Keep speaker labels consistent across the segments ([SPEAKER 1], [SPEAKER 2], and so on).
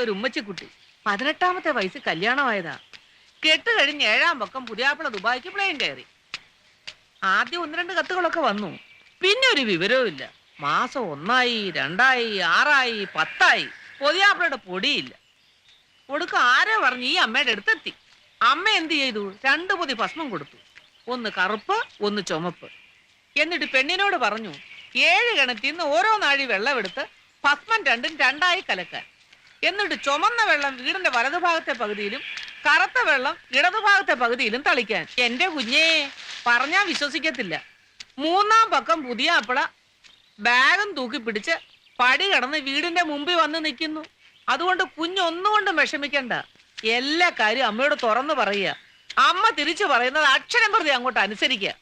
[SPEAKER 1] ഒരു ഉമ്മച്ചിക്കുട്ടി. പതിനെട്ടാമത്തെ വയസ്സ് കല്യാണമായതാ. കെട്ട് കഴിഞ്ഞ് ഏഴാം പക്കം പുതിയാപ്പിള ദുബായിക്ക് പ്ലെയിൻ കയറി. ആദ്യം ഒന്ന് രണ്ട് കത്തുകളൊക്കെ വന്നു. പിന്നെ ഒരു വിവരവുമില്ല മാസം ഒന്നായി രണ്ടായി ആറായി പത്തായി. പുതിയാപ്പിളയുടെ പൊടിയില്ല. കൊടുക്ക ആരോ പറഞ്ഞ് ഈ അമ്മയുടെ അടുത്തെത്തി? അമ്മ എന്ത് ചെയ്തു? രണ്ട് പൊതി ഭസ്മം കൊടുത്തു. ഒന്ന് കറുപ്പ് ഒന്ന് ചുമപ്പ്. എന്നിട്ട് പെണ്ണിനോട് പറഞ്ഞു ഏഴ് കിണറ്റിൽ നിന്ന് ഓരോ നാഴി വെള്ളമെടുത്ത് ഭസ്മം രണ്ടും രണ്ടായി കലക്കാൻ. എന്നിട്ട് ചുമന്ന വെള്ളം വീടിന്റെ വലതുഭാഗത്തെ പകുതിയിലും കറുത്ത വെള്ളം ഇടതുഭാഗത്തെ പകുതിയിലും തളിക്കാൻ. എന്റെ കുഞ്ഞേ പറഞ്ഞാ വിശ്വസിക്കത്തില്ല. മൂന്നാം പക്കം പുതിയ അപ്പള ബാഗും തൂക്കി പിടിച്ച് പടി കടന്ന് വീടിന്റെ മുമ്പിൽ വന്ന് നിൽക്കുന്നു. അതുകൊണ്ട് കുഞ്ഞൊന്നുകൊണ്ടും വിഷമിക്കണ്ട. എല്ലാ കാര്യം അമ്മയോട് തുറന്നു പറയുക. അമ്മ തിരിച്ചു പറയുന്നത് അക്ഷരം പ്രതി അങ്ങോട്ട് അനുസരിക്കുക.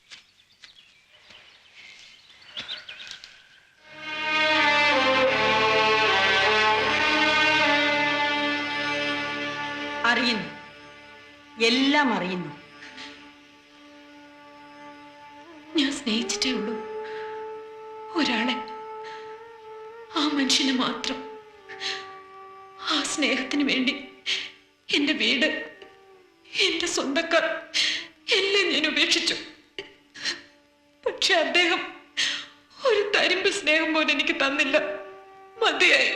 [SPEAKER 2] എല്ലാം അറിയുന്നു.
[SPEAKER 3] ഞാൻ സ്നേഹിച്ചിട്ടേ ഉള്ളൂ. ഒരാളെ ആ മനുഷ്യനെ മാത്രം. ആ സ്നേഹത്തിന് വേണ്ടി എന്റെ വീട് എന്റെ സ്വന്തക്കാർ എല്ലാം ഞാൻ ഉപേക്ഷിച്ചു. പക്ഷെ അദ്ദേഹം ഒരു തരിമ്പ് സ്നേഹം പോലും എനിക്ക് തന്നില്ല. മതിയായി.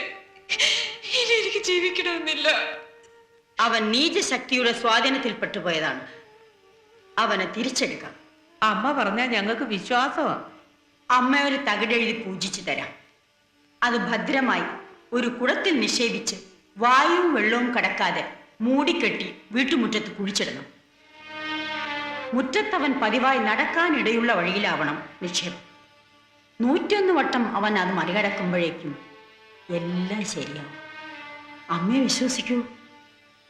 [SPEAKER 3] ഇനി എനിക്ക് ജീവിക്കണമെന്നില്ല.
[SPEAKER 2] അവൻ നീചശക്തിയുടെ സ്വാധീനത്തിൽപ്പെട്ടു പോയതാണ്. അവനെ തിരിച്ചെടുക്കാം.
[SPEAKER 1] അമ്മ പറഞ്ഞാൽ ഞങ്ങൾക്ക് വിശ്വാസമാ.
[SPEAKER 2] അമ്മ ഒരു തകിടെഴുതി പൂജിച്ചു തരാം. അത് ഭദ്രമായി ഒരു കുടത്തിൽ നിക്ഷേപിച്ച് വായുവും വെള്ളവും കടക്കാതെ മൂടിക്കെട്ടി വീട്ടുമുറ്റത്ത് കുഴിച്ചിടണം. മുറ്റത്തവൻ പതിവായി നടക്കാനിടയുള്ള വഴിയിലാവണം നിക്ഷേപം. നൂറ്റൊന്ന് വട്ടം അവൻ അത് മറികടക്കുമ്പോഴേക്കും എല്ലാം ശരിയാവും. അമ്മയെ വിശ്വസിക്കൂ.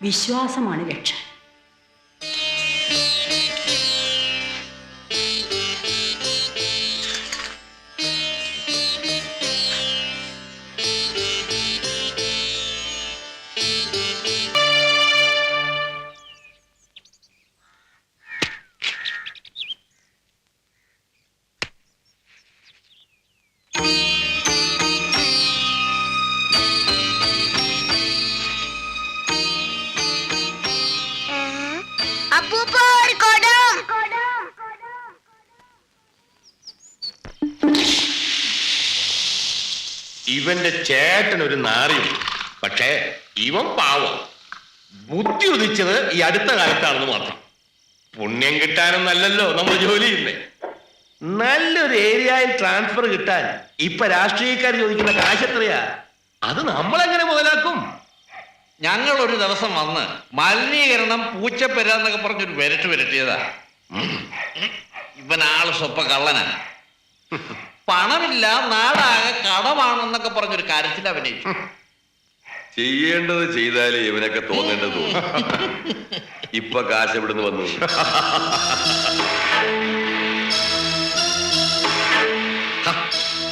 [SPEAKER 2] വിശ്വാസമാണ് രക്ഷ
[SPEAKER 4] ഇവന്റെ ചേട്ടൻ ഒരു നാറിയും പക്ഷേ ഇവൻ പാവം. ബുദ്ധി ഉദിച്ചത് ഈ അടുത്ത കാലത്താണെന്ന് മാത്രം. പുണ്യം കിട്ടാനൊന്നല്ലല്ലോ നമ്മൾ ജോലി ചെയ്യുന്നേ. നല്ലൊരു ഏരിയയിൽ ട്രാൻസ്ഫർ കിട്ടാൻ ഇപ്പൊ രാഷ്ട്രീയക്കാർ ചോദിക്കുന്ന കാശ് എത്രയാ? അത് നമ്മളെങ്ങനെ മുതലാക്കും?
[SPEAKER 5] ഞങ്ങൾ ഒരു ദിവസം വന്ന് മലിനീകരണം പൂച്ചപ്പെര എന്നൊക്കെ പറഞ്ഞൊരു വിരട്ട് വിരട്ടിയതാ. ഇവനാൾ സ്വപ്പ കള്ളനാ. പണമില്ല നാടാകെ കടമാണെന്നൊക്കെ പറഞ്ഞൊരു കാര്യത്തിൽ അഭിനയിച്ചു.
[SPEAKER 6] ചെയ്യേണ്ടത് ചെയ്താലേ ഇവനൊക്കെ തോന്നേണ്ടത് തോന്നും ഇപ്പൊ കാശ് ഇവിടുന്ന് വന്നു?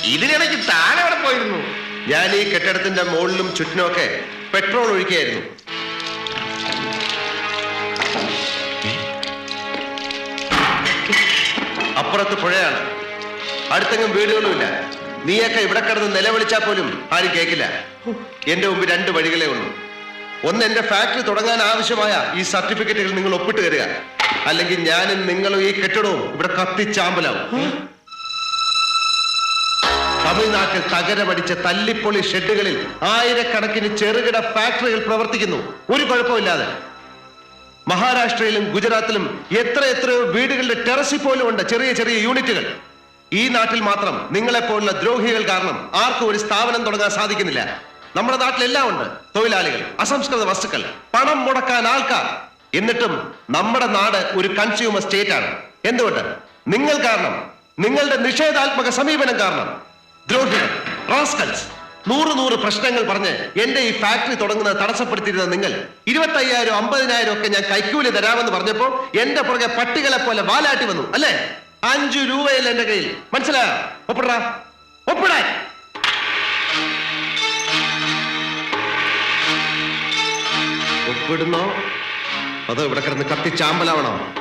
[SPEAKER 4] ഇതിനിടയ്ക്ക് താനവിടെ പോയിരുന്നു?
[SPEAKER 6] ഞാൻ ഈ കെട്ടിടത്തിന്റെ മുകളിലും ചുറ്റിനുമൊക്കെ പെട്രോൾ ഒഴിക്കുകയായിരുന്നു. അപ്പുറത്ത് പുഴയാണ്. അടുത്തെങ്ങും വീടുകളുമില്ല നീയൊക്കെ ഇവിടെ കിടന്ന് നിലവിളിച്ചാൽ പോലും ആരും കേൾക്കില്ല എന്റെ മുമ്പ് രണ്ട് വഴികളേ ഉള്ളൂ. ഒന്ന് എന്റെ ഫാക്ടറി തുടങ്ങാൻ ആവശ്യമായ ഈ സർട്ടിഫിക്കറ്റുകൾ നിങ്ങൾ ഒപ്പിട്ട് തരിക. അല്ലെങ്കിൽ ഞാനും നിങ്ങളും ഈ കെട്ടിടവും ഇവിടെ കത്തിച്ചാമ്പലാവും. തമിഴ്നാട്ടിൽ പഠിച്ച തല്ലിപ്പൊളി ഷെഡുകളിൽ ആയിരക്കണക്കിന് ചെറുകിട ഫാക്ടറികൾ പ്രവർത്തിക്കുന്നു. ഒരു കുഴപ്പമില്ലാതെ. മഹാരാഷ്ട്രയിലും ഗുജറാത്തിലും എത്ര എത്രയോ വീടുകളുടെ ടെറസിൽ പോലും ഉണ്ട് ചെറിയ ചെറിയ യൂണിറ്റുകൾ. ഈ നാട്ടിൽ മാത്രം നിങ്ങളെപ്പോലുള്ള ദ്രോഹികൾ കാരണം ആർക്കും ഒരു സ്ഥാപനം തുടങ്ങാൻ സാധിക്കുന്നില്ല. നമ്മുടെ നാട്ടിലെല്ലാം ഉണ്ട് തൊഴിലാളികൾ അസംസ്കൃത വസ്തുക്കൾ പണം മുടക്കാൻ ആൾക്കാർ. എന്നിട്ടും നമ്മുടെ നാട് ഒരു കൺസ്യൂമർ സ്റ്റേറ്റ് ആണ്. എന്തുകൊണ്ട്? നിങ്ങൾ കാരണം നിങ്ങളുടെ നിഷേധാത്മക സമീപനം കാരണം. ദ്രോഹികൾ റാസ്കൽസ് നൂറ് നൂറ് പ്രശ്നങ്ങൾ പറഞ്ഞ് എന്റെ ഈ ഫാക്ടറി തുടങ്ങുന്നത് തടസ്സപ്പെടുത്തിയിരുന്ന നിങ്ങൾ. ഇരുപത്തി അയ്യായിരം അമ്പതിനായിരം ഒക്കെ ഞാൻ കൈക്കൂലി തരാമെന്ന് പറഞ്ഞപ്പോൾ എന്റെ പുറകെ പട്ടികളെ പോലെ വാലാട്ടി വന്നു അല്ലേ? അഞ്ചു രൂപയില്ല എന്റെ കയ്യിൽ? മനസ്സിലായോ? ഒപ്പിടാ ഒപ്പിടാൻ. ഒപ്പിടുന്നോ? അതോ ഇവിടെ കിടന്ന് കത്തിച്ചാമ്പലാവണോ എന്താ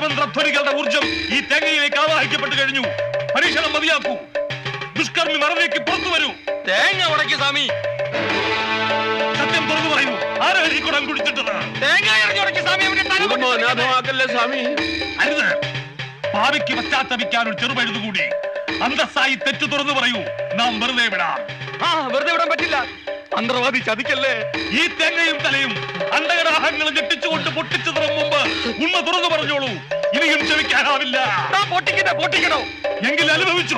[SPEAKER 7] വേദമന്ത്രധ്വനികളുടെ ഊർജം ഈ തേങ്ങയിലേക്ക് ആവാഹിക്കപ്പെട്ടു കഴിഞ്ഞു. പരീക്ഷണം മതിയാക്കൂ. ദുഷ്കർമ്മി മറവിലേക്ക് പുറത്തു വരൂ.
[SPEAKER 5] തേങ്ങ ഉടക്കി സ്വാമി.
[SPEAKER 7] സത്യം തുറന്നു പറയൂ. ആരാണ് കുടം കുടിച്ചിട്ടത്?
[SPEAKER 5] തേങ്ങ ഇറങ്ങി ഉടക്കി സ്വാമി
[SPEAKER 8] സ്വാമി?
[SPEAKER 7] അരുത്. ഭാവിക്ക് പശ്ചാത്തപിക്കാൻ ഒരു ചെറുപഴുതു കൂടി. അന്തസ്സായി തെറ്റു തുറന്നു പറയൂ. നാം വെറുതെ വിടാം.
[SPEAKER 5] ആ വെറുതെ വിടാൻ പറ്റില്ല. മന്ത്രവാദി ചതിക്കല്ലേ?
[SPEAKER 7] ഈ തേങ്ങയും തലയും അണ്ടകടാഹങ്ങളും ഞെട്ടിച്ചുകൊണ്ട് പൊട്ടിച്ചു തുറം ഉണ്മ തുറന്നു പറഞ്ഞോളൂ. ഇനിയും ക്ഷമിക്കാനാവില്ല.
[SPEAKER 5] പൊട്ടിക്കട്ടെ പൊട്ടിക്കണോ?
[SPEAKER 7] എങ്കിൽ അനുഭവിച്ചു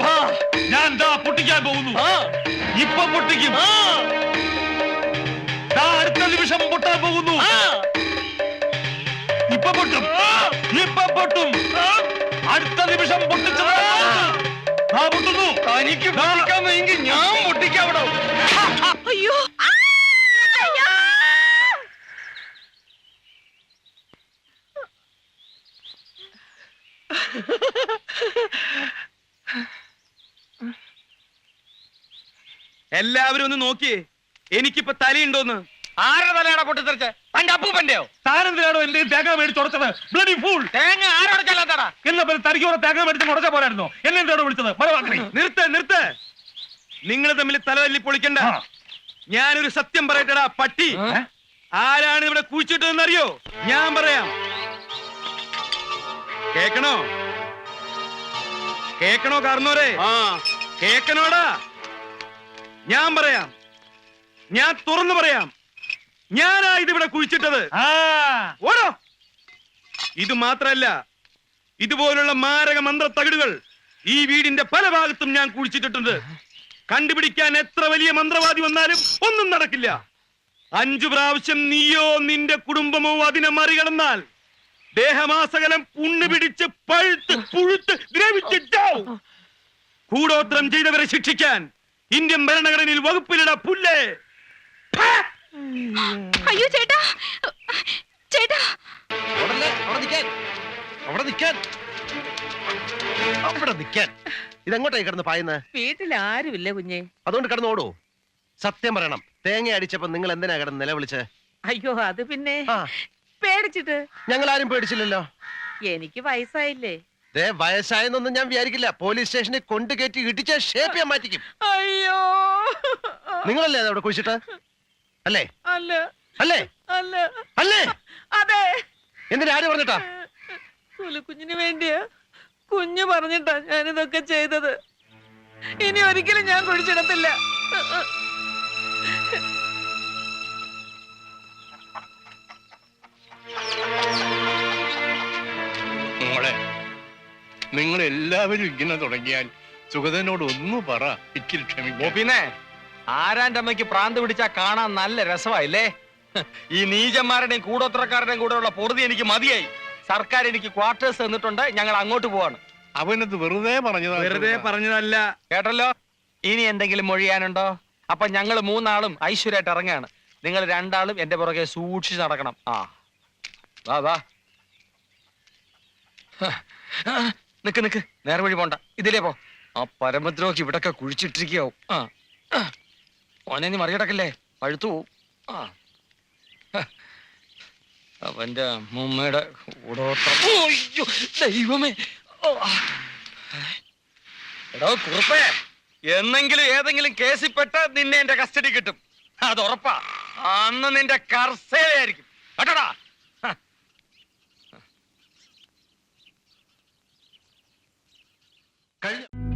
[SPEAKER 7] ഞാൻ ദാ പൊട്ടിക്കാൻ പോകുന്നു. ഇപ്പൊ പൊട്ടിക്കും. അടുത്ത നിമിഷം പൊട്ടാൻ പോകുന്നു. ഇപ്പൊ പൊട്ടും. ഇപ്പൊ പൊട്ടും. അടുത്ത നിമിഷം പൊട്ടിച്ചത് ആ. പൊട്ടുന്നു.
[SPEAKER 5] തനിക്ക് ഞാൻ പൊട്ടിക്കാവിടോ.
[SPEAKER 3] അയ്യോ
[SPEAKER 5] എല്ലാവരും ഒന്ന് നോക്കിയേ എനിക്കിപ്പോ തലയുണ്ടോന്ന്? ആരുടെ തലയാടാ പൊട്ടിത്തെറിച്ച്? തന്റെ അപ്പൂപ്പന്റെയോ?
[SPEAKER 7] താനെന്തിനാണോ എന്റെ തേങ്ങ മേടിച്ചുടച്ചത് ബ്ലഡി ഫൂൾ
[SPEAKER 5] തേങ്ങ ആരോടച്ചല്ലാത്തടാ
[SPEAKER 7] എന്ന പിന്നെ തനിക്കോടെ തേങ്ങ മേടിച്ച് മുടച്ച പോലായിരുന്നു എന്നെ എന്താണ് വിളിച്ചത്?
[SPEAKER 5] നിർത്ത് നിർത്ത്. നിങ്ങൾ തമ്മിൽ തലവല്ലി പൊളിക്കണ്ട. ഞാനൊരു സത്യം പറയട്ടെടാ പട്ടി? ആരാണ് ഇവിടെ കുഴിച്ചിട്ടതെന്ന് അറിയോ ഞാൻ പറയാം. കേക്കണോ? കേക്കണോ കാർന്നോരെ?
[SPEAKER 8] ആ.
[SPEAKER 5] കേക്കണോടാ? ഞാൻ പറയാം. ഞാൻ തുറന്നു പറയാം. ഞാനാ ഇതിവിടെ കുഴിച്ചിട്ടത്. ഓടോ. ഇത് മാത്രല്ല ഇതുപോലുള്ള മാരക മന്ത്ര തകിടുകൾ ഈ വീടിന്റെ പല ഭാഗത്തും ഞാൻ കുഴിച്ചിട്ടിട്ടുണ്ട്. കണ്ടുപിടിക്കാൻ എത്ര വലിയ മന്ത്രവാദി വന്നാലും ഒന്നും നടക്കില്ല. അഞ്ചു പ്രാവശ്യം നീയോ നിന്റെ കുടുംബമോ അതിനെ മറികടന്നാൽ ദേഹമാസകലം പുണ്ണ് പിടിച്ച് പഴുത്ത് പുഴുത്ത് ദ്രവിച്ചിട്ടാവും കൂടോത്രം ചെയ്തവരെ ശിക്ഷിക്കാൻ ഇന്ത്യൻ ഭരണഘടനയിൽ വകുപ്പിലിട പുല്ലേ?
[SPEAKER 3] അയ്യോ ചേട്ടാ. ചേട്ടാ.
[SPEAKER 6] അവിടെ നിൽക്കാൻ. അവിടെ നിൽക്കാൻ. അവിടെ നിൽക്കാൻ. ഇതെങ്ങോട്ടായി കിടന്ന് പായുന്നത്
[SPEAKER 1] വീട്ടിൽ ആരുമില്ല കുഞ്ഞെ.
[SPEAKER 6] അതുകൊണ്ട് കടന്നോടോ സത്യം പറയണം. തേങ്ങ അടിച്ചപ്പോ നിങ്ങൾ എന്തിനാ കിടന്ന് നിലവിളിച്ച്?
[SPEAKER 1] അയ്യോ അത് പിന്നെ
[SPEAKER 6] ആ.
[SPEAKER 1] പേടിച്ചിട്ട്?
[SPEAKER 6] ഞങ്ങൾ ആരും പേടിച്ചില്ലല്ലോ.
[SPEAKER 1] എനിക്ക് വയസ്സായില്ലേ.
[SPEAKER 6] ദേ വയസ്സായെന്നൊന്നും ഞാൻ വിചാരിക്കില്ല. പോലീസ് സ്റ്റേഷനിൽ കൊണ്ടു കയറ്റി ഇടിച്ച ഷേപ്പ് ഞാൻ മാറ്റിക്കും.
[SPEAKER 1] അയ്യോ.
[SPEAKER 6] നിങ്ങളല്ലേ അത് അവിടെ കുഴിച്ചിട്ട്? അല്ലേ?
[SPEAKER 1] അല്ല.
[SPEAKER 6] അല്ലേ?
[SPEAKER 1] അല്ല.
[SPEAKER 6] അല്ലേ?
[SPEAKER 1] അതെ.
[SPEAKER 6] എന്തിനാ ആര് പറഞ്ഞിട്ടാ?
[SPEAKER 1] കുഞ്ഞിന് വേണ്ടിയാ. കുഞ്ഞു പറഞ്ഞിട്ടാ ഞാനിതൊക്കെ ചെയ്തത്. ഇനി ഒരിക്കലും ഞാൻ കുഴിച്ചിടത്തില്ല.
[SPEAKER 9] നിങ്ങൾ എല്ലാവരും ഇങ്ങനെ തുടങ്ങിയാൽ സുഗതനോട് ഒന്ന് പറ ഇച്ചിരി ക്ഷമിക്കും
[SPEAKER 5] പിന്നെ ആരാന്റെ അമ്മയ്ക്ക് പ്രാന്ത് പിടിച്ചാ കാണാൻ നല്ല രസമായില്ലേ? ഈ നീചന്മാരുടെയും കൂടോത്രക്കാരുടെയും കൂടെ ഉള്ള പൊറുതി എനിക്ക് മതിയായി. സർക്കാർ എനിക്ക് ക്വാർട്ടേഴ്സ് തന്നിട്ടുണ്ട് ഞങ്ങൾ അങ്ങോട്ട് പോവാണ്.
[SPEAKER 9] അവനത് വെറുതെ പറഞ്ഞതാ
[SPEAKER 10] വെറുതെ പറഞ്ഞതല്ല.
[SPEAKER 5] കേട്ടല്ലോ? ഇനി എന്തെങ്കിലും മൊഴിയാനുണ്ടോ? അപ്പൊ ഞങ്ങൾ മൂന്നാളും ഐശ്വര്യമായിട്ട് ഇറങ്ങാണ്. നിങ്ങൾ രണ്ടാളും എന്റെ പുറകെ സൂക്ഷിച്ച് നടക്കണം. ആ. വാ വാ. നിക്ക് നിക്ക്. നേരെ വഴി പോണ്ട. ഇതിലേ പോ. ആ പരമദ്രോഹി ഇവിടൊക്കെ കുഴിച്ചിട്ടിരിക്കാവും ആ. ഓനെ നീ മറികടക്കല്ലേ? പഴുത്തു പോവും. ആ. അവന്റെ അമ്മൂമ്മയുടെ ദൈവമേ. എടോ കുറുപ്പേ. എന്നെങ്കിലും ഏതെങ്കിലും കേസിൽപ്പെട്ട് നിന്നെ എന്റെ കസ്റ്റഡി കിട്ടും. അത് ഉറപ്പാ. അന്ന് നിന്റെ കർസേവയായിരിക്കും. കേട്ടോടാ?
[SPEAKER 6] കഴിഞ്ഞ